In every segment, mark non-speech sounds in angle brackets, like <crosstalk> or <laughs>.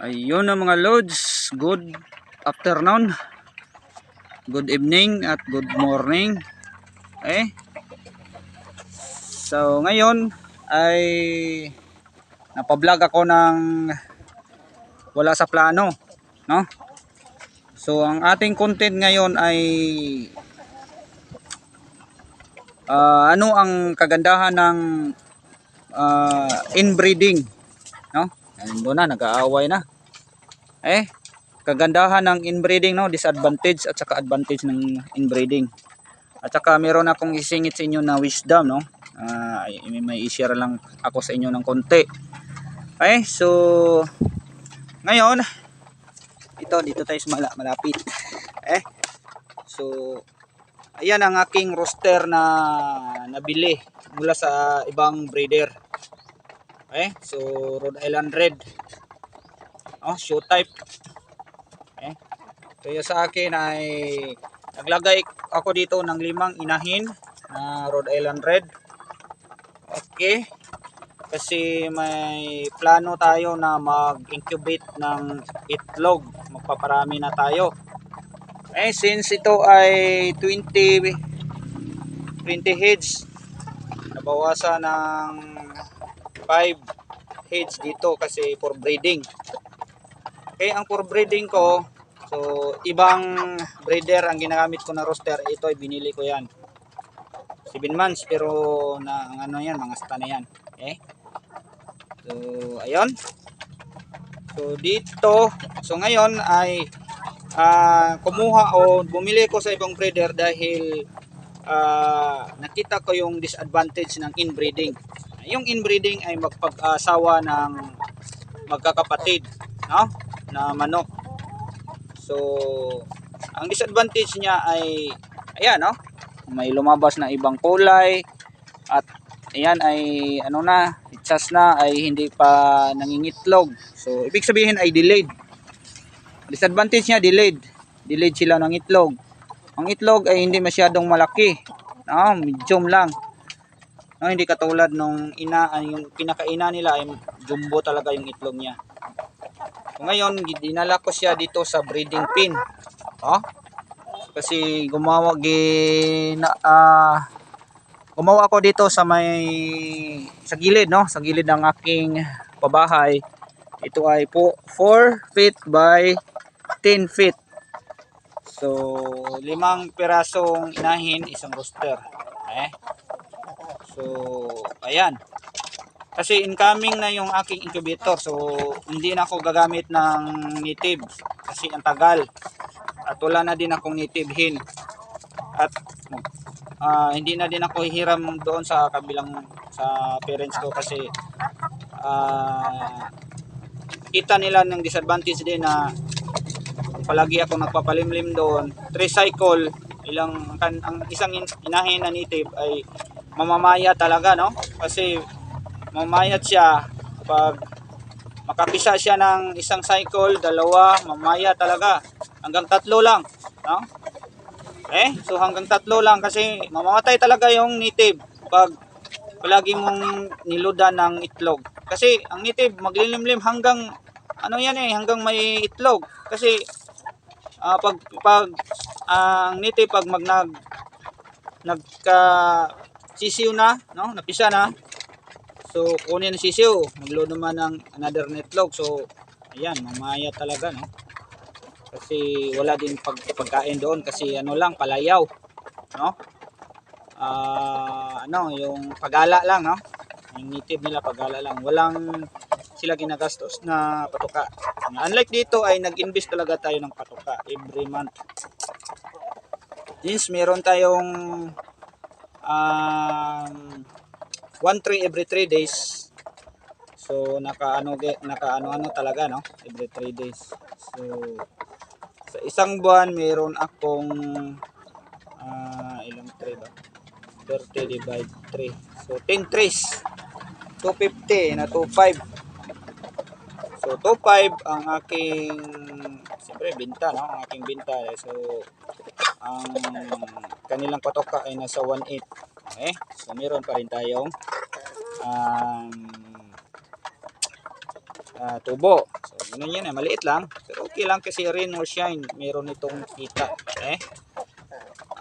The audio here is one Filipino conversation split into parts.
Ayun na mga loads, good afternoon, good evening at good morning. Eh. So ngayon ay napablog ako ng wala sa plano, no? So ang ating content ngayon ay ah, ano ang kagandahan ng ah, inbreeding, no? Ando na, nag-aaway na. Eh, kagandahan ng inbreeding, no? Disadvantage at saka advantage ng inbreeding. At saka meron akong isingit sa inyo na wisdom, no? Ay- may, i-share lang ako sa inyo ng konti. Okay, so ngayon, ito dito tayo sa mala- malapit. Eh, so ayan ang aking roster na nabili mula sa ibang breeder. Okay, so Rhode Island Red. Oh, show type. Okay. Kaya sa akin ay naglagay ako dito ng limang inahin na Rhode Island Red. Okay. Kasi may plano tayo na mag-incubate ng itlog. Magpaparami na tayo. Eh, since ito ay 20 20 heads, nabawasan ng 5 heads dito kasi for breeding. Okay, ang for breeding ko, so ibang breeder ang ginagamit ko na roster, ito ay binili ko yan. 7 months pero na ang ano yan, mga sta na yan. Okay? So, ayun. So, dito, so ngayon ay ah, kumuha o bumili ko sa ibang breeder dahil ah, nakita ko yung disadvantage ng inbreeding. Yung inbreeding ay magpag-asawa ng magkakapatid, no? Na manok. So, ang disadvantage niya ay ayan, no? May lumabas na ibang kulay at ayan ay ano na, itsas na ay hindi pa nangingitlog. So, ibig sabihin ay delayed. Disadvantage niya delayed. Delayed sila ng itlog. Ang itlog ay hindi masyadong malaki. No, medium lang. No, hindi katulad nung ina yung pinakaina nila ay jumbo talaga yung itlog niya. So, ngayon dinala ko siya dito sa breeding pin. Oh. Kasi gumawa gina ah, gumawa ako dito sa may sa gilid no, sa gilid ng aking pabahay. Ito ay po 4 feet by 10 feet. So, limang pirasong inahin, isang rooster. Eh. So, ayan. Kasi incoming na yung aking incubator. So, hindi na ako gagamit ng native. Kasi ang tagal. At wala na din akong native hen. At ah, hindi na din ako hihiram doon sa kabilang sa parents ko kasi ah, kita nila ng disadvantage din na palagi ako nagpapalimlim doon. Three cycle, ilang kan, ang isang in- inahin na native ay mamamaya talaga, no? Kasi mamayat siya pag makapisa siya ng isang cycle, dalawa, mamaya talaga. Hanggang tatlo lang, no? Eh, so hanggang tatlo lang kasi mamamatay talaga yung native pag palagi mong niludan ng itlog. Kasi ang native maglilimlim hanggang ano yan eh, hanggang may itlog. Kasi ah, pag pag ah, ang native pag mag nag nagka sisiw na, no? Napisa na. So kunin ang sisiw, magload naman ng another netlog. So ayan, mamaya talaga, no? Kasi wala din pag pagkain doon kasi ano lang palayaw, no? Ah, ano, yung pagala lang, no? Yung native nila pagala lang. Walang sila ginagastos na patuka. Unlike dito ay nag-invest talaga tayo ng patuka every month. Since meron tayong um, one tree every 3 days. So naka ano naka ano ano talaga no every 3 days. So sa isang buwan meron akong ah, ilang tray ba? 30 divide 3. So 10 trays. 250 na 25. So 25 ang aking siyempre binta no, ang aking binta. So ang kanilang patoka ay nasa 1.8. Okay? So meron pa rin tayong um, ah, tubo. So Ganun yan eh, maliit lang. Pero okay lang kasi rain or shine, meron itong kita. Eh?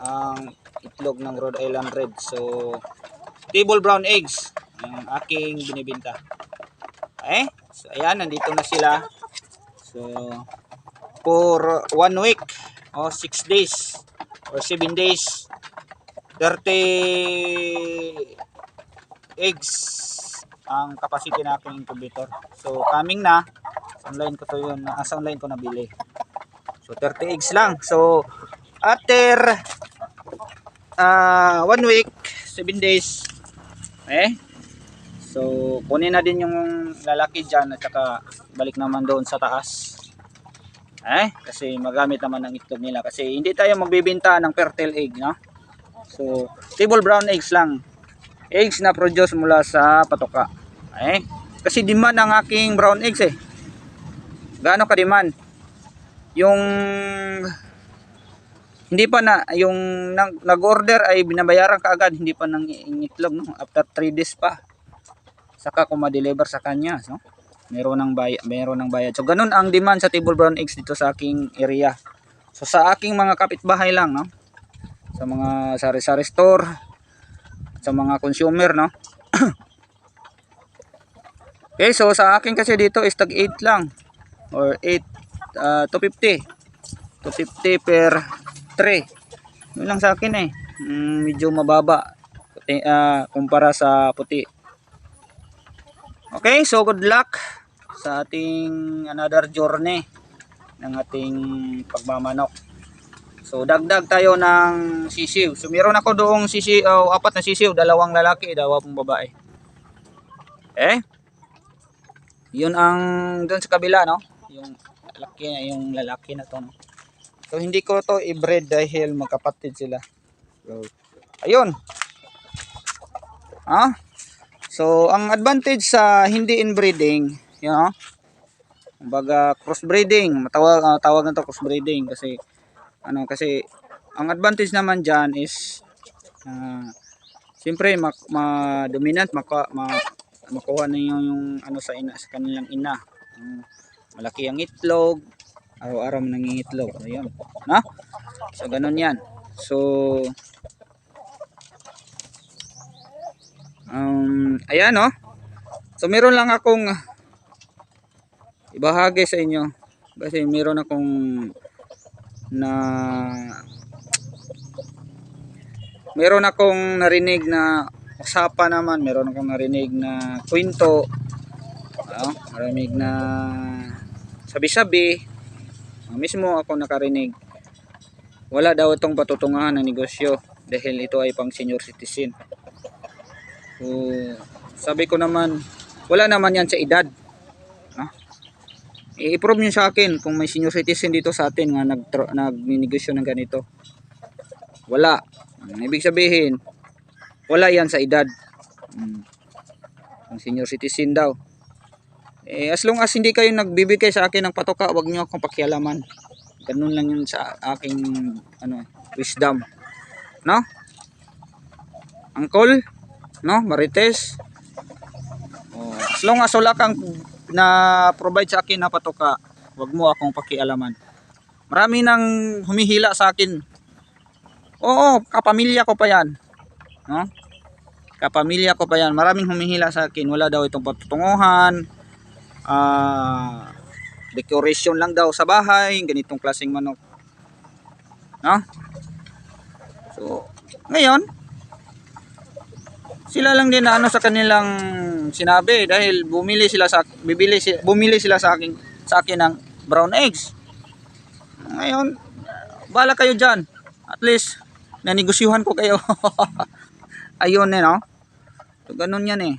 Ang itlog ng Rhode Island Red. So, table brown eggs ang aking binibinta. Eh? So, ayan, nandito na sila. So, for one week o 6 days or 7 days 30 eggs ang capacity ng aking incubator. So, coming na. Online ko to yun. Nasa online ko nabili. So, 30 eggs lang. So, after uh, one week, 7 days, eh, so, kunin na din yung lalaki dyan at saka balik naman doon sa taas. Eh, kasi magamit naman ang itlog nila. Kasi hindi tayo magbibinta ng fertile egg, no? So, table brown eggs lang eggs na produce mula sa patoka. Eh, kasi demand ang aking brown eggs eh. Gaano ka demand? Yung hindi pa na yung nag- nag-order ay binabayaran ka agad, hindi pa nang itlog no after 3 days pa. Saka ko ma-deliver sa kanya, no? Meron ng bayad, meron ng bayad. So ganun ang demand sa table brown eggs dito sa aking area. So sa aking mga kapitbahay lang, no? Sa mga sari-sari store, sa mga consumer no <clears throat> okay so sa akin kasi dito is tag 8 lang or 8 uh, 250 250 per tray yun lang sa akin eh mm, medyo mababa ah, kumpara sa puti okay so good luck sa ating another journey ng ating pagmamanok So dagdag tayo ng sisiw. So meron ako doong sisiw, oh, apat na sisiw, dalawang lalaki, dalawang babae. Eh? Yun ang doon sa kabila, no? Yung lalaki yung lalaki na to. No? So hindi ko to i-breed dahil magkapatid sila. So ayun. Ah? So ang advantage sa hindi inbreeding, you know, kumbaga crossbreeding, matawag uh, tawag na to crossbreeding kasi ano kasi ang advantage naman diyan is uh, siyempre mak ma dominant maka, ma, makuha na yung, yung ano sa ina sa kanilang ina. Um, malaki ang itlog araw-araw nangingitlog ayun no? So ganun yan. So um ayan no so meron lang akong ibahagi sa inyo. Kasi meron akong na meron akong narinig na usapan naman, meron akong narinig na kwento, ano, narinig na sabi-sabi, mismo ako nakarinig, wala daw itong patutungahan ng negosyo dahil ito ay pang senior citizen. So, sabi ko naman, wala naman yan sa edad. No? i-prove nyo sa akin kung may senior citizen dito sa atin nga nag nagnegosyo ng ganito. Wala. Ibig sabihin, wala yan sa edad. Hmm. Ang senior citizen daw. Eh, as long as hindi kayo nagbibigay sa akin ng patoka, wag nyo akong pakialaman. Ganun lang yun sa aking ano, wisdom. No? Uncle? No? Marites? Oh, as long as wala kang na provide sa akin na patoka, wag mo akong pakialaman. Marami nang humihila sa akin. Oo, kapamilya ko pa yan. No? Kapamilya ko pa yan. Maraming humihila sa akin. Wala daw itong patutunguhan. Ah, decoration lang daw sa bahay, ganitong klaseng manok. No? So, ngayon, sila lang din ano sa kanilang sinabi dahil bumili sila sa bibili si- bumili sila sa akin sa akin ng brown eggs. Ngayon, bala kayo diyan. At least nanigosyuhan ko kayo. <laughs> Ayun eh no. So, ganun yan eh.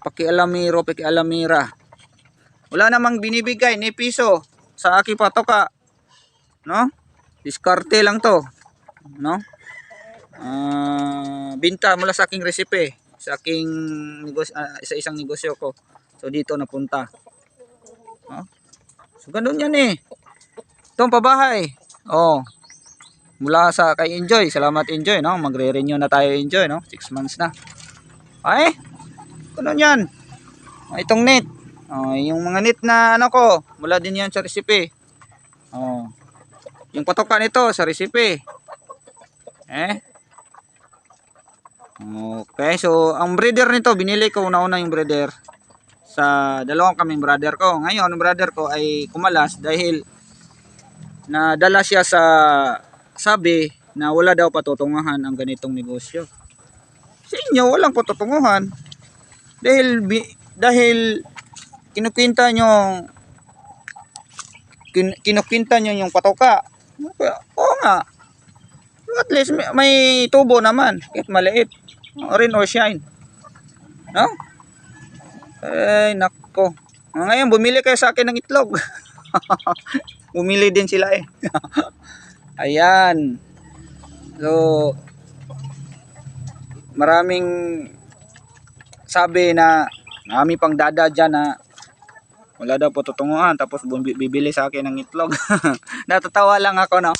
Pakialamiro, pakialamira. Wala namang binibigay ni piso sa aking patoka. No? Diskarte lang to. No? Ah, binta mula sa aking resipe sa aking negosyo sa isang negosyo ko so dito napunta no? so ganun yan eh itong pabahay oh mula sa kay enjoy salamat enjoy no magre-renew na tayo enjoy no 6 months na ay ganun yan Ah, itong net Oh, yung mga nit na ano ko, mula din yan sa recipe. Oh. Yung patoka nito sa recipe. Eh? Okay, so ang breeder nito, binili ko una-una yung breeder sa dalawang kaming brother ko. Ngayon, ang brother ko ay kumalas dahil nadala siya sa sabi na wala daw patutunguhan ang ganitong negosyo. Sa inyo, walang patutunguhan. Dahil, bi- dahil kinukwinta nyo kin, kinukwinta nyo yung patoka. Oo nga. At least may, may tubo naman. Kahit maliit. Rain or shine. No? Ay, nako. Ngayon, bumili kayo sa akin ng itlog. <laughs> bumili din sila eh. <laughs> Ayan. So, maraming sabi na marami pang dada dyan na wala daw po tutunguhan tapos bibili sa akin ng itlog. <laughs> Natatawa lang ako no.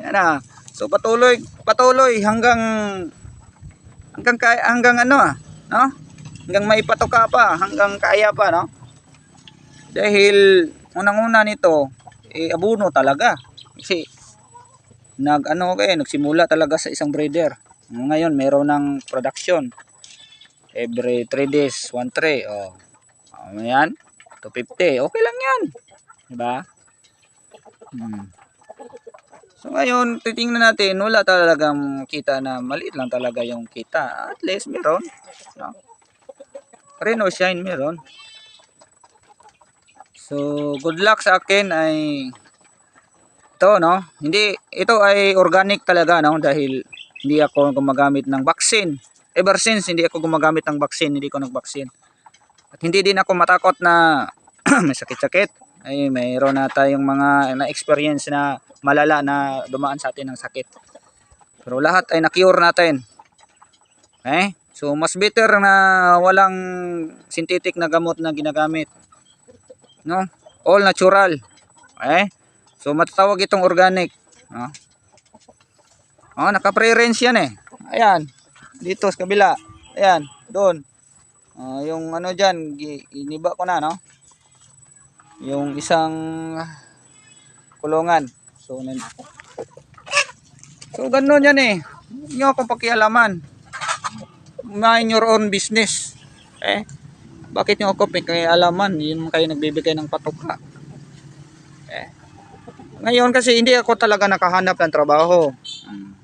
Yan na. So patuloy patuloy hanggang hanggang kaya, hanggang ano ah, no? Hanggang maipatoka pa, hanggang kaya pa no. Dahil unang-una nito eh abuno talaga. Kasi nag ano kayo, nagsimula talaga sa isang breeder. Ngayon meron ng production. Every 3 days, 1 tray. Oh. Oh, yan. 250. Okay lang yan. Diba? Hmm. So ngayon, titingnan natin, wala talagang kita na maliit lang talaga yung kita. At least meron. No? Rain or shine meron. So, good luck sa akin ay ito, no? Hindi, ito ay organic talaga, no? Dahil hindi ako gumagamit ng vaccine. Ever since, hindi ako gumagamit ng vaccine, hindi ko nag-vaccine. At hindi din ako matakot na <clears throat> may sakit-sakit. Ay, mayroon na tayong mga na-experience na malala na dumaan sa atin ng sakit. Pero lahat ay na-cure natin. Okay? So, mas better na walang synthetic na gamot na ginagamit. No? All natural. Okay? So, matatawag itong organic. No? Oh, naka-pre-range yan eh. Ayan. Dito sa kabila. Ayan. Doon. Ah, yung ano dyan, iniba ko na, no? Yung isang kulungan. So, nan so ganun yan eh. Hindi nyo akong pakialaman. Mind your own business. Eh, bakit nyo ako pakialaman? Yun kayo nagbibigay ng patoka. Eh, ngayon kasi hindi ako talaga nakahanap ng trabaho. Hmm.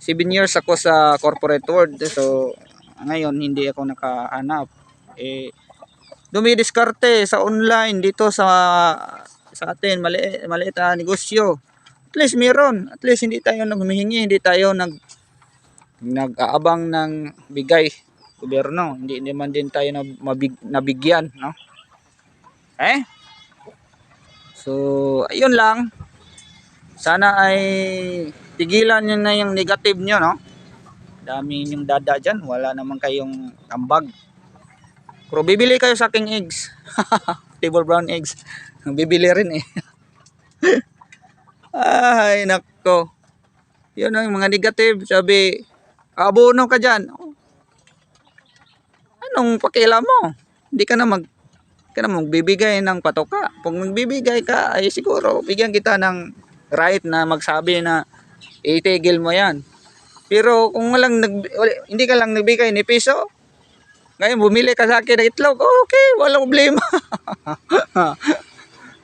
7 years ako sa corporate world. So, ngayon hindi ako nakahanap. Eh, dumidiskarte sa online dito sa sa atin mali maliit na negosyo. At least meron. At least hindi tayo naghumihingi, hindi tayo nag nag-aabang ng bigay gobyerno. Hindi naman din tayo na mabig, nabigyan, no? Eh? So, ayun lang. Sana ay tigilan nyo na yung negative nyo, no? Dami yung dada dyan. Wala naman kayong tambag. Pero bibili kayo sa aking eggs. <laughs> Table brown eggs. Bibili rin eh. <laughs> Ay, nako. Yun ang mga negative. Sabi, abono ka dyan. Anong pakialam mo? Hindi ka na mag ka na magbibigay ng patoka. Pag magbibigay ka, ay siguro bigyan kita ng right na magsabi na itigil mo yan. Pero kung walang nag, hindi ka lang nagbigay ni piso, ngayon bumili ka sa akin ng itlog, okay, walang problema. <laughs>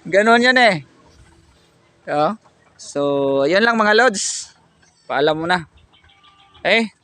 Ganon yan eh. Oh. So, yan lang mga lods. Paalam mo na. Eh,